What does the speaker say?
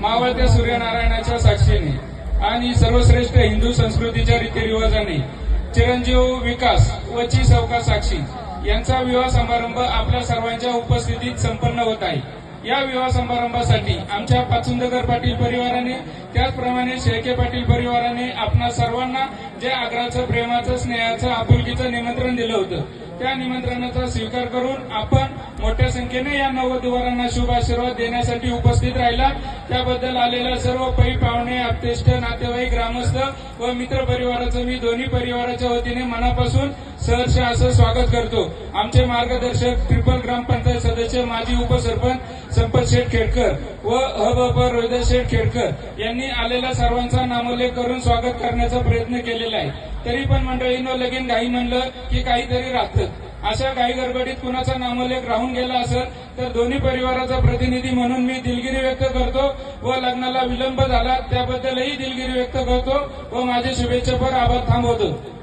मावळत्या सूर्यनारायणाच्या साक्षीने आणि सर्वश्रेष्ठ हिंदू संस्कृतीच्या रीतिरिवाजाने चिरंजीव विकास व ची चौका साक्षी यांचा विवाह समारंभ आपल्या सर्वांच्या उपस्थितीत संपन्न होत आहे. या विवाह समारंभासाठी आमच्या पाचुंदकर पाटील परिवाराने त्याचप्रमाणे शेळके पाटील परिवाराने आपणा सर्वांना जे आग्राचं प्रेमाचं स्नेहाचं आपुलकीचं निमंत्रण दिलं होतं त्या निमंत्रणाचा स्वीकार करून आपण मोठ्या संख्येने या नववधूवरांना शुभ आशीर्वाद देण्यासाठी उपस्थित राहिला त्याबद्दल आलेल्या सर्व पै पाहुणे आपतेष्ट नातेवाईक ग्रामस्थ व मित्र परिवाराचं मी दोन्ही परिवाराच्या वतीने मनापासून सहर्ष असं स्वागत करतो. आमचे मार्गदर्शक ट्रिपल ग्रामपंचायत सदस्य माजी उपसरपंच संपत शेठ खेडकर व हब रोहिदास शेठ खेडकर यांनी आलेल्या सर्वांचा नामोल्लेख करून स्वागत करण्याचा प्रयत्न केलेला आहे. तरी पण मंडळीनं लगीन घाई म्हणलं की काहीतरी राहतं अशा काही गडबडीत कुणाचा नामोल्लेख राहून गेला असेल तर दोन्ही परिवाराचा प्रतिनिधी म्हणून मी दिलगिरी व्यक्त करतो व लग्नाला विलंब झाला त्याबद्दलही दिलगिरी व्यक्त करतो व माझे शुभेच्छापर आभार थांबवतो.